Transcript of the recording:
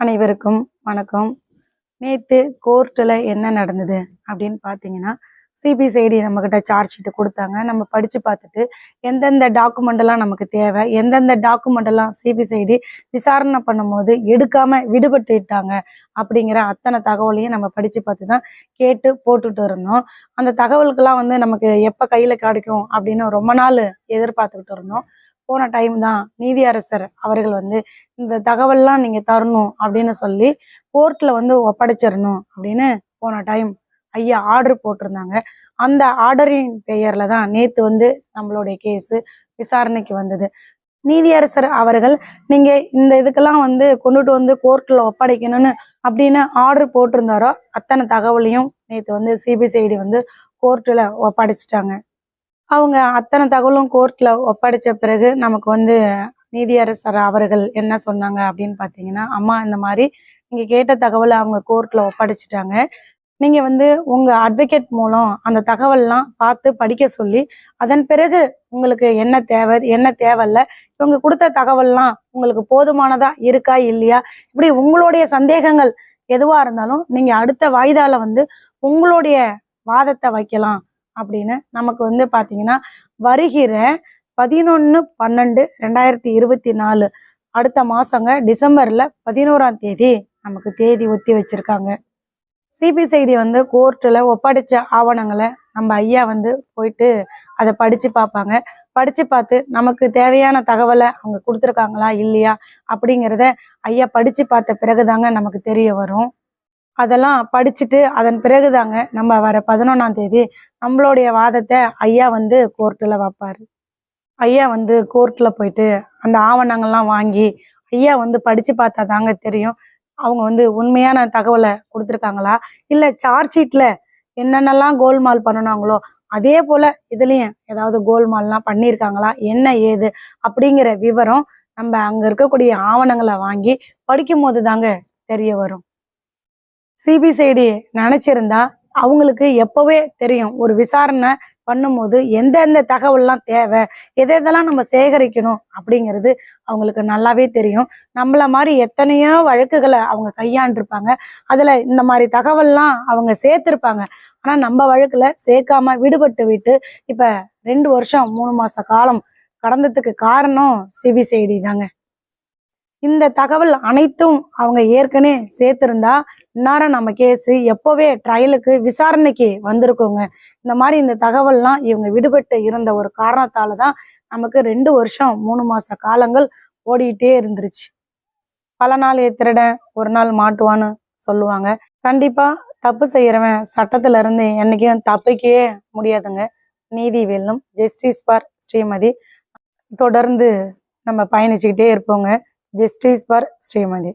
அனைவருக்கும் வணக்கம். நேற்று கோர்ட்டில் என்ன நடந்தது அப்படின்னு பார்த்தீங்கன்னா சிபிசிஐடி நம்மக்கிட்ட சார்ஜ் ஷீட்டு கொடுத்தாங்க. நம்ம படித்து பார்த்துட்டு எந்தெந்த டாக்குமெண்ட்டெல்லாம் நமக்கு தேவை எந்தெந்த டாக்குமெண்ட்டெல்லாம் சிபிசிஐடி விசாரணை பண்ணும்போது எடுக்காமல் விடுபட்டுட்டாங்க அப்படிங்கிற அத்தனை தகவலையும் நம்ம படித்து பார்த்து தான் கேட்டு போட்டுட்டு இருந்தோம். அந்த தகவலுக்கெல்லாம் வந்து நமக்கு எப்போ கையில் கிடைக்கும் அப்படின்னு ரொம்ப நாள் எதிர்பார்த்துக்கிட்டு இருந்தோம். போன டைம் தான் நீதியரசர் அவர்கள் வந்து இந்த தகவல்லாம் நீங்கள் தரணும் அப்படின்னு சொல்லி கோர்ட்டில் வந்து ஒப்படைச்சிடணும் அப்படின்னு போன டைம் ஐயா ஆர்டர் போட்டிருந்தாங்க. அந்த ஆர்டரின் பெயரில் தான் நேற்று வந்து நம்மளுடைய கேஸு விசாரணைக்கு வந்தது. நீதியரசர் அவர்கள் நீங்கள் இந்த இதுக்கெல்லாம் வந்து கொண்டுட்டு வந்து கோர்ட்டில் ஒப்படைக்கணும்னு அப்படின்னு ஆர்டர் போட்டிருந்தாரோ அத்தனை தகவலையும் நேற்று வந்து சிபிசிஐடி வந்து கோர்ட்டில் ஒப்படைச்சிட்டாங்க. அவங்க அத்தனை தகவலும் கோர்ட்டில் ஒப்படைச்ச பிறகு நமக்கு வந்து நீதியரசர் அவர்கள் என்ன சொன்னாங்க அப்படின்னு பார்த்தீங்கன்னா அம்மா இந்த மாதிரி நீங்கள் கேட்ட தகவலை அவங்க கோர்ட்டில் ஒப்படைச்சிட்டாங்க. நீங்கள் வந்து உங்கள் அட்வொகேட் மூலம் அந்த தகவல்லாம் பார்த்து படிக்க சொல்லி அதன் பிறகு உங்களுக்கு என்ன தேவை என்ன தேவையில்ல இவங்க கொடுத்த தகவல்லாம் உங்களுக்கு போதுமானதா இருக்கா இல்லையா? இப்படி உங்களுடைய சந்தேகங்கள் எதுவாக இருந்தாலும் நீங்கள் அடுத்த வாய்தால வந்து உங்களுடைய வாதத்தை வைக்கலாம். அப்படின்னு நமக்கு வந்து பார்த்தீங்கன்னா வருகிற பதினொன்று பன்னெண்டு ரெண்டாயிரத்தி இருபத்தி நாலு அடுத்த மாதங்க டிசம்பரில் பதினோராம் தேதி நமக்கு தேதி ஒத்தி வச்சுருக்காங்க. சிபிசிஐடி வந்து கோர்ட்டில் ஒப்படைச்ச ஆவணங்களை நம்ம ஐயா வந்து போயிட்டு அதை படித்து பார்ப்பாங்க. படித்து பார்த்து நமக்கு தேவையான தகவலை அவங்க கொடுத்துருக்காங்களா இல்லையா அப்படிங்கிறத ஐயா படித்து பார்த்த பிறகுதாங்க நமக்கு தெரிய வரும். அதெல்லாம் படிச்சுட்டு அதன் பிறகுதாங்க நம்ம வர பதினொன்றாம் தேதி நம்மளுடைய வாதத்தை ஐயா வந்து கோர்ட்டில் வைப்பார். ஐயா வந்து கோர்ட்டில் போயிட்டு அந்த ஆவணங்கள்லாம் வாங்கி ஐயா வந்து படித்து பார்த்தா தாங்க தெரியும். அவங்க வந்து உண்மையான தகவலை கொடுத்துருக்காங்களா? இல்லை சார்ஜ் ஷீட்டில் என்னென்னலாம் கோல்மால் பண்ணினாங்களோ அதே போல் இதுலேயும் ஏதாவது கோல்மால்லாம் பண்ணியிருக்காங்களா என்ன ஏது அப்படிங்கிற விவரம் நம்ம அங்கே இருக்கக்கூடிய ஆவணங்களை வாங்கி படிக்கும் போது தாங்க தெரிய வரும். சிபிசிஐடி நினச்சிருந்தா அவங்களுக்கு எப்போவே தெரியும். ஒரு விசாரணை பண்ணும்போது எந்தெந்த தகவல்லாம் தேவை எதை எதெல்லாம் நம்ம சேகரிக்கணும் அப்படிங்கிறது அவங்களுக்கு நல்லாவே தெரியும். நம்மள மாதிரி எத்தனையோ வழக்குகளை அவங்க கையாண்டிருப்பாங்க. அதில் இந்த மாதிரி தகவல்லாம் அவங்க சேர்த்துருப்பாங்க. ஆனால் நம்ம வழக்கில் சேர்க்காம விடுபட்டு விட்டு இப்போ ரெண்டு வருஷம் மூணு மாத காலம் கடந்ததுக்கு காரணம் சிபிசிஐடி தாங்க. இந்த தகவல் அனைத்தும் அவங்க ஏற்கனவே சேர்த்திருந்தா இந்நேரம் நம்ம கேஸு எப்போவே ட்ரையலுக்கு விசாரணைக்கு வந்திருக்கோங்க. இந்த மாதிரி இந்த தகவல்லாம் இவங்க விடுபட்டு இருந்த ஒரு காரணத்தால தான் நமக்கு ரெண்டு வருஷம் மூணு மாச காலங்கள் ஓடிக்கிட்டே இருந்துருச்சு. பல நாள் திருடன் ஒரு நாள் மாட்டுவான்னு சொல்லுவாங்க. கண்டிப்பா தப்பு செய்யறவன் சட்டத்துல இருந்து என்னைக்கும் தப்பிக்கவே முடியாதுங்க. நீதி வெல்லும் ஜஸ்டிஸ் பார் ஸ்ரீமதி. தொடர்ந்து நம்ம பயணிச்சுக்கிட்டே இருப்போங்க. Justice for Srimathi.